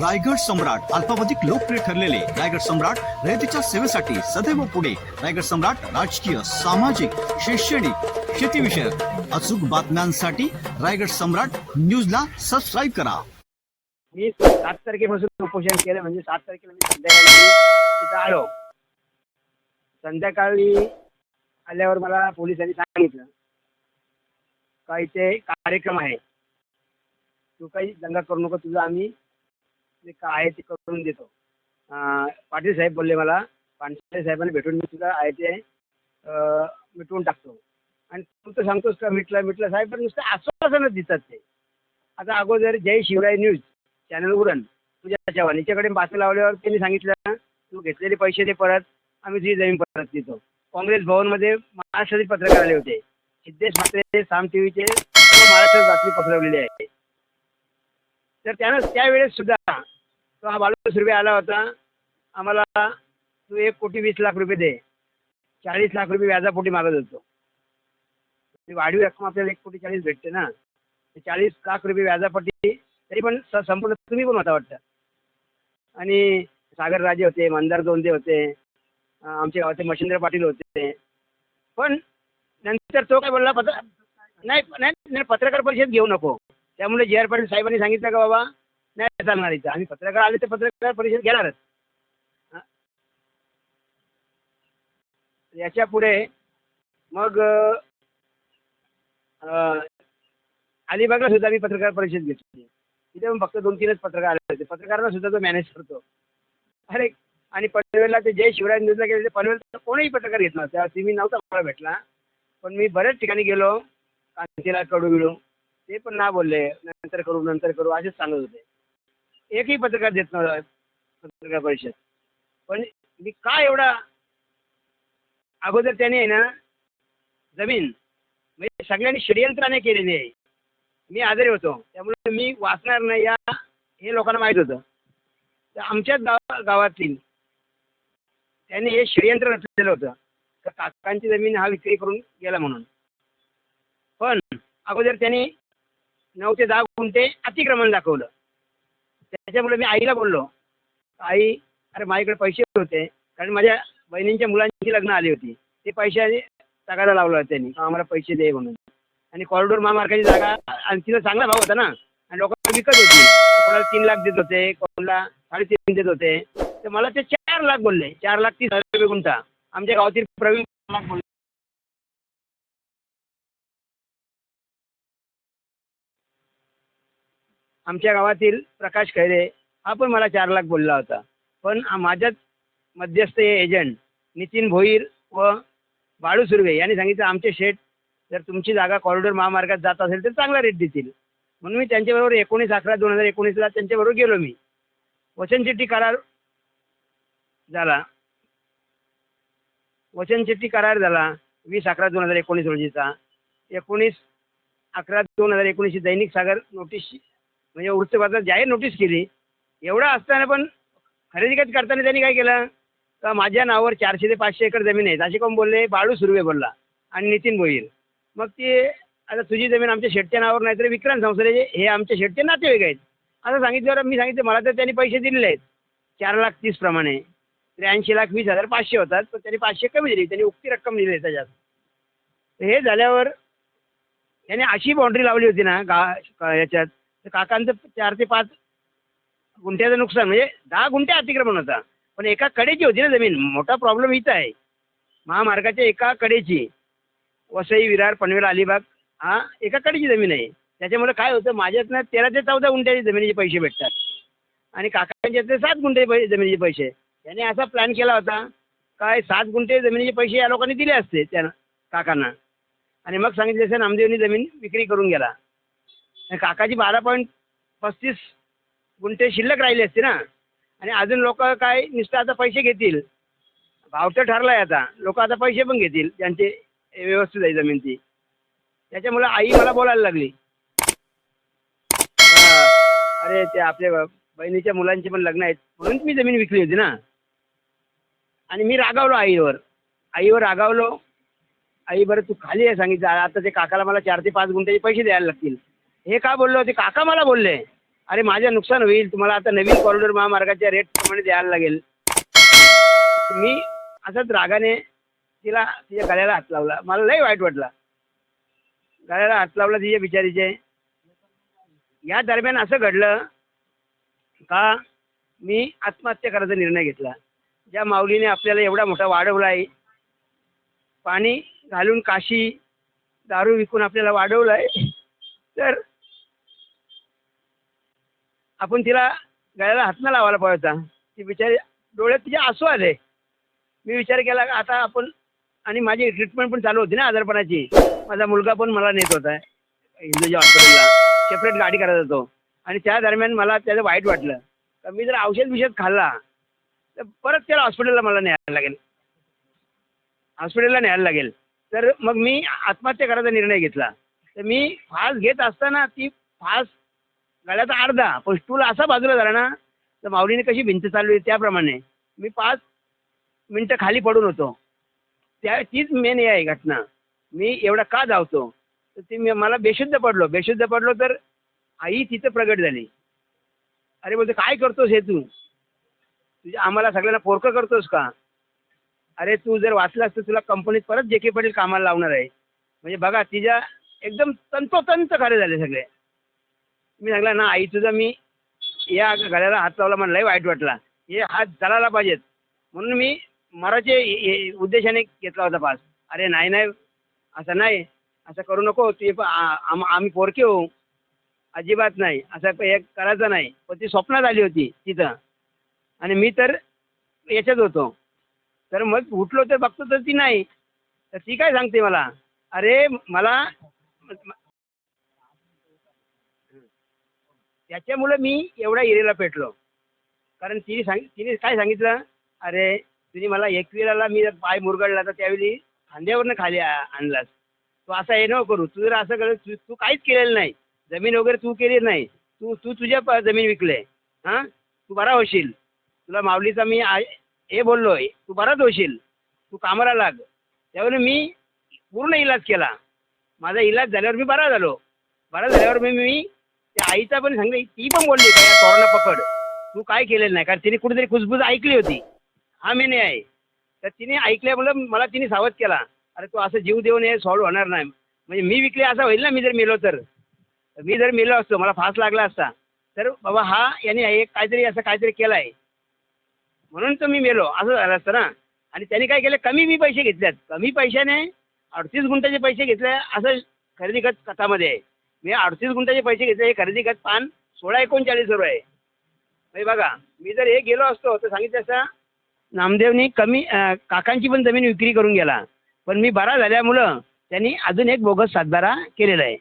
रायगड सम्राट अल्पावधिक लोकप्रिय ठरलेले रायगड सम्राट रयतेच्या सेवेसाठी सदैव पुढे. रायगड सम्राट राजकीय सामाजिक शैक्षणिक शेतीविषयक अचूक बातम्यांसाठी रायगड सम्राट न्यूजला सबस्क्राईब करा. मी सात तारखेपासून उपोषण केलं म्हणजे सात तारखेला मी संध्याकाळी तिथं आलो. संध्याकाळी आल्यावर मला पोलिसांनी सांगितलं का इथे कार्यक्रम आहे? तू काही दंगा करू नको तुझं आम्ही ते काय आहे ते करून देतो. पाटील साहेब बोलले मला पाटील साहेबांना भेटून मी तुला आहे ते मिटवून टाकतो. आणि तू तर सांगतोस का मिटला मिटला साहेब पण नुसतं आश्वासनच देतात ते. आता अगोदर जय शिवराय न्यूज चॅनल उरण तुझ्या चव्हाण हिच्याकडे बातमी लावल्यावर त्यांनी सांगितलं तू घेतलेले पैसे ते परत आम्ही तुझी जमीन परत देतो. काँग्रेस भवनमध्ये महाराष्ट्रातील पत्रकार आले होते. सिद्धेश म्हात्रे साम टी व्हीचे महाराष्ट्रात बातमी पसरवलेली आहे. तर त्यानं त्यावेळेस सुद्धा तो हा बावीस रुपये आला होता. आम्हाला तू एक कोटी वीस लाख रुपये दे. चाळीस लाख रुपये व्याजापोटी मागत होतो. ती वाढीव रक्कम आपल्याला एक कोटी चाळीस भेटते ना. ते चाळीस लाख रुपये व्याजापोटी तरी पण स- संपूर्ण तुम्ही पण होता वाटतं. आणि सागर राजे होते मंदार दोंदे होते आमच्या गावाचे मच्छिंद्र पाटील होते. पण नंतर तो काय बोलला पत्र नाही नाही नाही, पत्रकार परिषद घेऊ नको. त्यामुळे जे आर पाटील साहेबांनी सांगितलं का बाबा नाही चालणार इथं. आम्ही पत्रकार आले तर पत्रकार परिषद घेणारच. याच्यापुढे मग अलिबागला सुद्धा मी पत्रकार परिषद घेतली. तिथे पण फक्त दोन तीनच पत्रकार आले होते. पत्रकारांना सुद्धा तो मॅनेज करतो. अरे आणि पनवेलला ते जय शिवराज न्यूजला गेले ते पनवेलचा कोणीही पत्रकार घेत नव्हता. तेव्हा मी नव्हता मला भेटला. पण मी बऱ्याच ठिकाणी गेलो. कांतीला कडू बिडू ते पण ना बोलले. नंतर करू नंतर करू. असेच सांगत होते. एकही पत्रकार देत नव्हता पत्रकार परिषद. पण मी का एवढा अगोदर त्याने आहे ना जमीन म्हणजे सगळ्यांनी षडयंत्राने केलेली आहे. मी आजारी होतो त्यामुळे मी वाचणार नाही या हे लोकांना माहीत होतं. तर आमच्याच गावा गावातील त्यांनी हे षडयंत्र रचलेलं होतं. तर काकांची जमीन हा विक्री करून गेला म्हणून. पण अगोदर त्यांनी नऊ ते दहा गुंठे अतिक्रमण दाखवलं. त्याच्यामुळे मी आईला बोललो. आई अरे माझ्याकडे पैसे होते. कारण माझ्या बहिणींच्या मुलांची लग्न आली होती. ते पैसे तगादा लावला त्यांनी. आम्हाला पैसे दे म्हणून. आणि कॉरिडोर महामार्गाची जागा आणि तिला चांगला भाव होता ना. आणि लोकांना विकत होती. कोणाला तीन लाख देत होते कोणाला साडेतीन देत होते. तर मला ते चार लाख बोलले. चार लाख तीस हजार रुपये गुंठा. आमच्या गावातील प्रवीण लाख बोलले. आमच्या गावातील प्रकाश खैरे हा पण मला चार लाख बोलला होता. पण माझ्यात माझ्याच मध्यस्थ हे एजंट नितीन भोईर व बाळू सुर्वे यांनी सांगितलं आमचे शेठ जर तुमची जागा कॉरिडोर महामार्गात जात असेल तर चांगला रेट देतील. म्हणून मी त्यांच्याबरोबर एकोणीस अकरा दोन हजार एकोणीसला त्यांच्याबरोबर गेलो मी. वचनचिठ्ठी करार झाला. वचनचिठ्ठी करार झाला वीस अकरा दोन हजार एकोणीस रोजीचा. एकोणीस अकरा दोन हजार एकोणीसची दैनिक सागर नोटीस म्हणजे वृत्तपत्रात जाहीर नोटीस केली. एवढं असताना पण खरेदी करताना त्यांनी काय केलं? का माझ्या नावावर चारशे ते पाचशे एकर जमीन आहे. असे कोण बोलले? बाळू सुर्वे बोलला आणि नितीन भोईर मग ते आता तुझी जमीन आमच्या शेटच्या नावावर नाही तर विक्रांत संसदेचे हे आमच्या शेटचे नातेवाईक आहेत. असं सांगितल्यावर मी सांगितलं मला तर त्यांनी पैसे दिलेले आहेत. चार लाख तीस प्रमाणे. त्र्याऐंशी लाख वीस हजार पाचशे होतात पण त्यांनी पाचशे कमी दिली. त्यांनी उक्ती रक्कम दिली आहे त्याच्यात. हे झाल्यावर त्याने अशी बाउंड्री लावली होती ना गा का- याच्यात. तर काकांचं चार ते पाच गुंठ्याचं नुकसान म्हणजे दहा गुंठे अतिक्रमण होता. पण एका कडेची होती ना जमीन. मोठा प्रॉब्लेम इथं आहे. महामार्गाच्या एका कडेची वसई विरार पनवेल अलिबाग हा एका कडेची जमीन आहे. त्याच्यामुळे काय होतं माझ्यातनं तेरा ते चौदा गुंठ्याची जमिनीचे पैसे भेटतात. आणि काकांच्यातले सात गुंठे पै जमिनीचे पैसे. त्याने असा प्लॅन केला होता काय सात गुंठे जमिनीचे पैसे या लोकांनी दिले असते त्या काकांना. आणि मग सांगितले सर नामदेवनी जमीन विक्री करून गेला. काकाची बारा पॉईंट पस्तीस गुंठे शिल्लक राहिली असते ना. आणि अजून लोक काय नुसतं आता पैसे घेतील. भाव तर ठरला आहे आता. लोक आता पैसे पण घेतील. त्यांचे व्यवस्थित आहे जमीन ती. त्याच्यामुळं आई मला बोलायला लागली. हा, अरे ते आपल्या बहिणीच्या मुलांचे पण लग्न आहेत. म्हणून मी जमीन विकली होती ना. आणि मी रागावलो आईवर. आईवर रागावलो. आई बरं तू खाली आहे सांगितलं. आता ते काकाला मला चार ते पाच गुंठ्याचे पैसे द्यायला लागतील. हे का बोललो ते काका मला बोलले. अरे माझं नुकसान होईल. तुम्हाला आता नवीन कॉरिडॉर महामार्गाच्या रेट प्रमाणे द्यायला लागेल. मी असंच रागाने तिला तिच्या गळ्याला हात लावला. मला लई वाईट वाटला. गळ्याला हात लावला तिच्या बिचारीचे. या दरम्यान असं घडलं का मी आत्महत्या करायचा निर्णय घेतला. ज्या माऊलीने आपल्याला एवढा मोठा वाढवला आहे पाणी घालून काशी दारू विकून आपल्याला वाढवलं आहे तर आपण तिला गळ्याला हात न लावायला पाहिजे ती बिचारी डोळ्यात तिचे आसू आले. मी विचार केला का आता आपण आणि माझी ट्रीटमेंट पण चालू होती ना आजारपणाची. माझा मुलगा पण मला नेत होता हिंदूच्या हॉस्पिटलला सेपरेट गाडी करत होतो आणि त्या दरम्यान मला त्याचं वाईट वाटलं. तर मी जर औषध बिषध खाल्ला तर परत त्याला हॉस्पिटलला मला न्यायला लागेल. हॉस्पिटलला न्यायला लागेल. तर मग मी आत्महत्या करायचा निर्णय घेतला. तर मी फास घेत असताना ती फास्ट गळ्याचा अर्धा पण स्टूल असा बाजूला झाला ना तर माऊलीने कशी भिंत चालवली त्याप्रमाणे. मी पाच मिनटं खाली पडून होतो. त्या तीच मेन हे आहे घटना. मी एवढा का धावतो? तर ती मी मला बेशुद्ध पडलो. बेशुद्ध पडलो तर आई तिथं प्रगट झाली. अरे बोलतो काय करतोस हे तू? तुझ्या आम्हाला सगळ्यांना पोरकं करतोस का? अरे तू जर वाचलास तर तुला कंपनीत परत जे के पाटील कामाला लावणार आहे. म्हणजे बघा तिच्या एकदम तंतोतंत खरे झाले सगळे. मी सांगला ना आई तुझा मी या गळ्याला हात लावला मला लई वाईट वाटला. हे हात चालायला पाहिजेत. म्हणून मी मराठी हे- उद्देशाने घेतला होता पास. अरे नाही नाही असं नाही असं करू नको ते पण आम- आम्ही पोरके होऊ. अजिबात नाही असं हे करायचं नाही. पण ती स्वप्नात आली होती तिथं. आणि मी तर याच्यात होतो. तर मग उठलो तर बघतो तर ती नाही. तर ती काय सांगते मला? अरे मला त्याच्यामुळे मी एवढ्या एरियाला पेटलो. कारण तिने सांग तिने काय सांगितलं? अरे तिने मला एकविराला मी जर पाय मुरगळला तर त्यावेळी खांद्यावरनं खाली आ- आणलास. तू असं हे नको करू. तू जर असं कर तू तू काहीच केलेलं नाही. जमीन वगैरे तू केली नाही. तू तू तुझ्या प- जमीन विकले. हां? तू बरा होशील. तुला माऊलीचा मी आ- हे आहे तू बराच होशील. तू कामाला लाग. त्यावेळी मी पूर्ण इलाज केला. माझा इलाज झाल्यावर मी बरा झालो. बरा झाल्यावर मी मी त्या आईचा पण सांगली ती पण बोलली का या तोरणा पकड. तू काय केलेलं नाही? कारण तिने कुठेतरी खुसबुस ऐकली होती. हा मेने आहे. तर तिने ऐकल्यामुळं मला तिने सावध केला. अरे तू असं जीव देऊन हे सॉल्व्ह होणार नाही. म्हणजे मी विकले असं होईल ना मी जर मेलो तर. मी जर मेलो असतो मला फास लागला असता. तर बाबा हा याने हे काहीतरी असं काहीतरी केलं आहे म्हणून तर मी मेलो. असं झालं असतं ना. आणि त्यांनी काय केलं? कमी मी पैसे घेतलेत कमी पैशाने अडतीस गुंठाचे पैसे घेतले असं खरेदी खत कथामध्ये आहे. मी अडतीस गुंठाचे पैसे घेतले हे खरेदी खत पान सोळा एकोणचाळीस रुपये. म्हणजे बघा मी जर हे गेलो असतो तर सांगितलं असं नामदेवनी कमी काकांची पण जमीन विक्री करून गेला. पण मी बरा झाल्यामुळं त्यांनी अजून एक बोगस सातबारा केलेला आहे.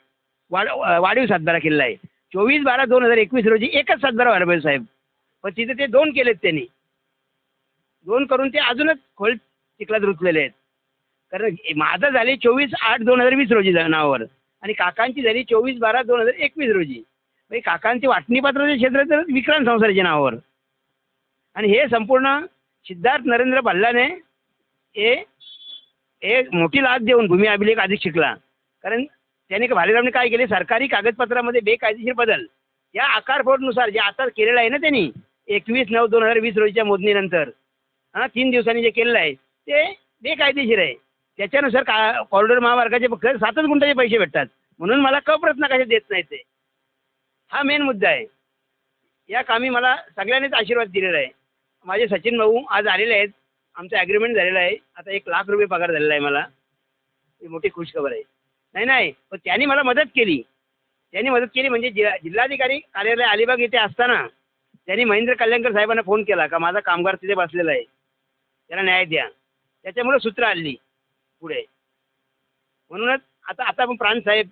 वाढ वाढीव सातबारा केलेला आहे. चोवीस बारा दोन हजार एकवीस रोजी एकच सातबारा व्हायला पाहिजे साहेब. पण तिथे ते दोन केलेत त्यांनी. दोन करून ते अजूनच खोल चिखलात रुतलेले आहेत. कारण माझं झाले चोवीस आठ दोन हजार वीस रोजी जा- नावावर. आणि काकांची झाली चोवीस बारा दोन हजार एकवीस रोजी. म्हणजे काकांची वाटणीपात्राचे क्षेत्र तर विक्रांत संसाराच्या नावावर. आणि हे संपूर्ण सिद्धार्थ नरेंद्र भल्लाने हे एक मोठी लाच देऊन भूमी अभिलेख अधिक शिकला. कारण त्याने भालेरावने काय केले? सरकारी कागदपत्रामध्ये बेकायदेशीर बदल. या आकार फोडनुसार जे आता केलेलं आहे ना त्यांनी एकवीस नऊ दोन हजार वीस रोजीच्या मोजणीनंतर हां तीन दिवसांनी जे केलेलं आहे ते बेकायदेशीर आहे. त्याच्यानुसार का कॉरिडॉर महामार्गाचे फक्त सातच गुंठाचे पैसे भेटतात. म्हणून मला कप्रत कसे देत नाही ते. हा मेन मुद्दा आहे. या कामी मला सगळ्यांनीच आशीर्वाद दिलेला आहे. माझे सचिन भाऊ आज आलेले आहेत. आमचं ॲग्रीमेंट झालेलं आहे. आता एक लाख रुपये पगार झालेला आहे मला. ही मोठी खुशखबर आहे. नाही नाही. पण त्यांनी मला मदत केली. त्यांनी मदत केली म्हणजे जिल्हा जिल्हाधिकारी कार्यालय अलिबाग इथे असताना त्यांनी महेंद्र कल्याणकर साहेबांना फोन केला का माझा कामगार तिथे बसलेला आहे. त्याला न्याय द्या. त्याच्यामुळे सूत्र आणली. पुढे. म्हणूनच आता आता पण प्राणसाहेब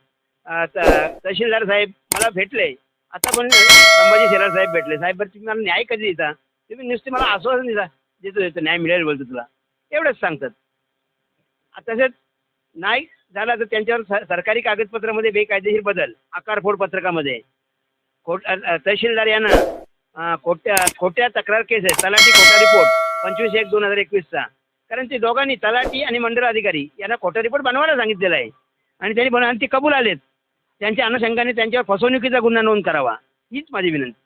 तहसीलदार साहेब मला भेटले. आता पण संभाजी शेलार साहेब भेटले. साहेब बरं तुम्ही मला न्याय कधी देता? तुम्ही नुसते मला आश्वासन देता. देतो देतो न्याय मिळेल बोलतो तुला. एवढंच सांगतात. तसेच नाही झाला तर त्यांच्यावर स- सरकारी कागदपत्रामध्ये बेकायदेशीर बदल आकार फोड पत्रकामध्ये खोट तहसीलदार यांना खोट्या खोट्या तक्रार केस आहे तलाठी खोटा रिपोर्ट पंचवीस एक दोन हजार एकवीसचा. कारण ते दोघांनी तलाठी आणि मंडळ अधिकारी यांना खोटा रिपोर्ट बनवायला सांगितलेला आहे. आणि त्यांनी बनव आणि ते कबूल आलेत. त्यांच्या अनुषंगाने त्यांच्यावर फसवणुकीचा गुन्हा नोंद करावा. हीच माझी विनंती.